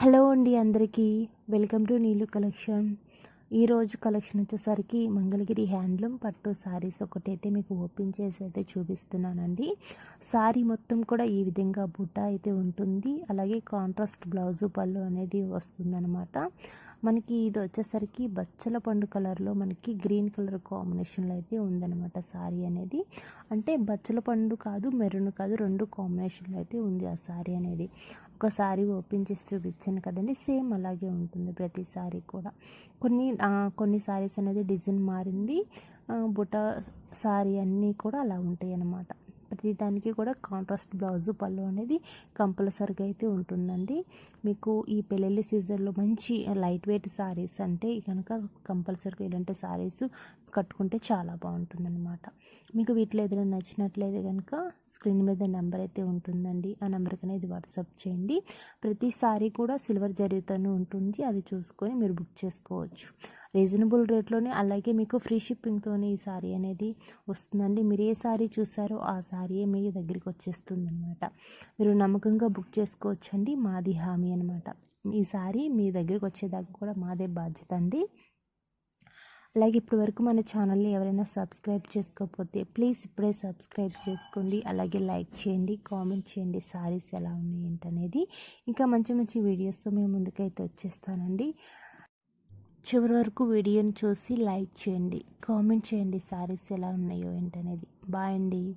Hello అండి అందరికీ. Welcome to నీళ్ళు కలెక్షన్. ఈరోజు కలెక్షన్ వచ్చేసరికి మంగళగిరి హ్యాండ్లూమ్ పట్టు శారీస్ ఒకటైతే మీకు ఓపెన్ చేసి అయితే చూపిస్తున్నానండి. శారీ మొత్తం కూడా ఈ విధంగా బుట్ట అయితే ఉంటుంది. అలాగే కాంట్రాస్ట్ బ్లౌజు పళ్ళు అనేది వస్తుందన్నమాట. మనకి ఇది వచ్చేసరికి బచ్చల పండు కలర్లో మనకి గ్రీన్ కలర్ కాంబినేషన్లో అయితే ఉందన్నమాట శారీ అనేది. అంటే బచ్చల పండు కాదు మెరూన్ కాదు రెండు కాంబినేషన్లో అయితే ఉంది ఆ శారీ అనేది. ఒక శారీ ఓపెన్ చేసి చూపించాను కదండి సేమ్ అలాగే ఉంటుంది ప్రతి శారీ కూడా. కొన్ని కొన్ని శారీస్ అనేది డిజైన్ మారింది. బుట్ట శారీ అన్నీ కూడా అలా ఉంటాయి అన్నమాట ప్రతి దానికి కూడా కాంట్రాస్ట్ బ్లౌజు పళ్ళు అనేది కంపల్సరీగా అయితే ఉంటుందండి. మీకు ఈ పెళ్ళిళ్ళ సీజన్లో మంచి లైట్ వెయిట్ శారీస్ అంటే కనుక కంపల్సరీగా ఇలాంటి శారీస్ కట్టుకుంటే చాలా బాగుంటుందన్నమాట. మీకు వీటిలో ఏదైనా నచ్చినట్లయితే కనుక స్క్రీన్ మీద నెంబర్ అయితే ఉంటుందండి. ఆ నెంబర్కి అనేది వాట్సాప్ చేయండి. ప్రతి సారీ కూడా సిల్వర్ జరీతోనే ఉంటుంది. అది చూసుకొని మీరు బుక్ చేసుకోవచ్చు. రీజనబుల్ రేట్లోనే అలాగే మీకు ఫ్రీ షిప్పింగ్తోనే ఈ సారీ అనేది వస్తుందండి. మీరు ఏ సారీ చూసారో ఆ సారీ మీ దగ్గరికి వచ్చేస్తుంది అనమాట మీరు నమ్మకంగా బుక్ చేసుకోవచ్చు అండి మాది హామీ అనమాట ఈ సారీ మీ దగ్గరికి వచ్చేదాకా కూడా మాదే బాధ్యత అండి. అలాగే ఇప్పటి వరకు మన ఛానల్ని ఎవరైనా సబ్స్క్రైబ్ చేసుకోకపోతే ప్లీజ్ ఇప్పుడే సబ్స్క్రైబ్ చేసుకోండి. అలాగే లైక్ చేయండి కామెంట్ చేయండి. సారీస్ ఎలా ఉన్నాయి ఏంటనేది. ఇంకా మంచి మంచి వీడియోస్తో మేము ముందుకైతే వచ్చేస్తానండి. చివరి వరకు వీడియోని చూసి లైక్ చేయండి. కామెంట్ చేయండి సారీస్ ఎలా ఉన్నాయో ఏంటనేది. బాయ్ అండి.